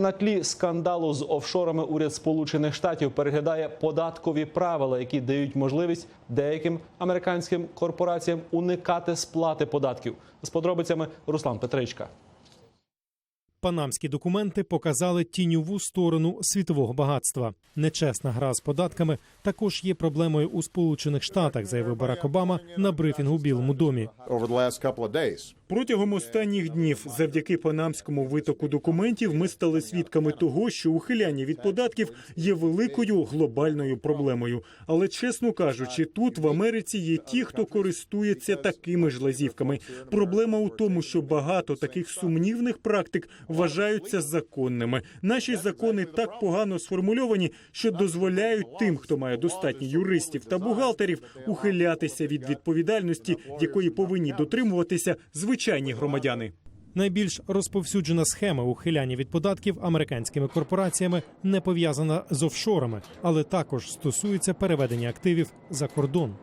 На тлі скандалу з офшорами уряд Сполучених Штатів переглядає податкові правила, які дають можливість деяким американським корпораціям уникати сплати податків. З подробицями Руслан Петричка. Панамські документи показали тіньову сторону світового багатства. Нечесна гра з податками також є проблемою у Сполучених Штатах, заявив Барак Обама на брифінгу у Білому домі. Протягом останніх днів, завдяки панамському витоку документів, ми стали свідками того, що ухиляння від податків є великою глобальною проблемою. Але чесно кажучи, тут в Америці є ті, хто користується такими ж лазівками. Проблема у тому, що багато таких сумнівних практик вважаються законними. Наші закони так погано сформульовані, що дозволяють тим, хто має достатньо юристів та бухгалтерів, ухилятися від відповідальності, якої повинні дотримуватися звичайні громадяни. Найбільш розповсюджена схема ухиляння від податків американськими корпораціями не пов'язана з офшорами, але також стосується переведення активів за кордон.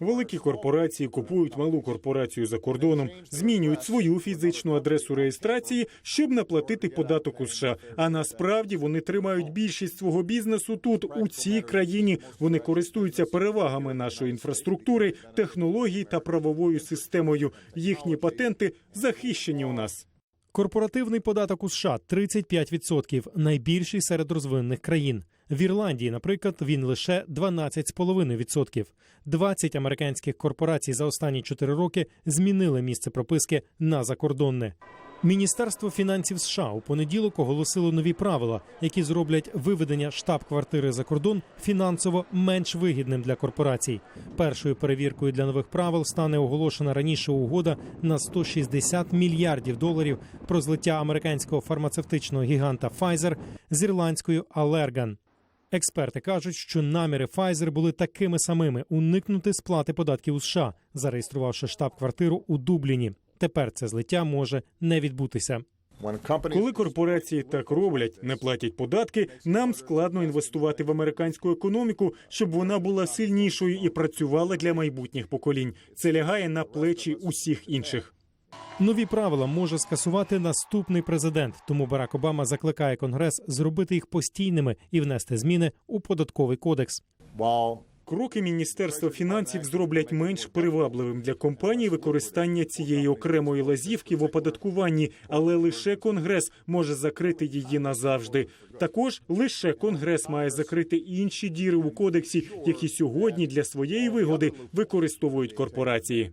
Великі корпорації купують малу корпорацію за кордоном, змінюють свою фізичну адресу реєстрації, щоб наплатити податок у США. А насправді вони тримають більшість свого бізнесу тут, у цій країні. Вони користуються перевагами нашої інфраструктури, технологій та правовою системою. Їхні патенти захищені у нас. Корпоративний податок у США 35%, найбільший серед розвинених країн. В Ірландії, наприклад, він лише 12,5%. 20 американських корпорацій за останні 4 роки змінили місце прописки на закордонне. Міністерство фінансів США у понеділок оголосило нові правила, які зроблять виведення штаб-квартири за кордон фінансово менш вигідним для корпорацій. Першою перевіркою для нових правил стане оголошена раніше угода на 160 мільярдів доларів про злиття американського фармацевтичного гіганта Pfizer з ірландською Allergan. Експерти кажуть, що наміри Pfizer були такими самими уникнути сплати податків у США, зареєструвавши штаб-квартиру у Дубліні. Тепер це злиття може не відбутися. Коли корпорації так роблять, не платять податки, нам складно інвестувати в американську економіку, щоб вона була сильнішою і працювала для майбутніх поколінь. Це лягає на плечі усіх інших. Нові правила може скасувати наступний президент. Тому Барак Обама закликає Конгрес зробити їх постійними і внести зміни у податковий кодекс. Кроки міністерства фінансів зроблять менш привабливим для компаній використання цієї окремої лазівки в оподаткуванні, але лише конгрес може закрити її назавжди. Також лише конгрес має закрити інші діри у кодексі, які сьогодні для своєї вигоди використовують корпорації.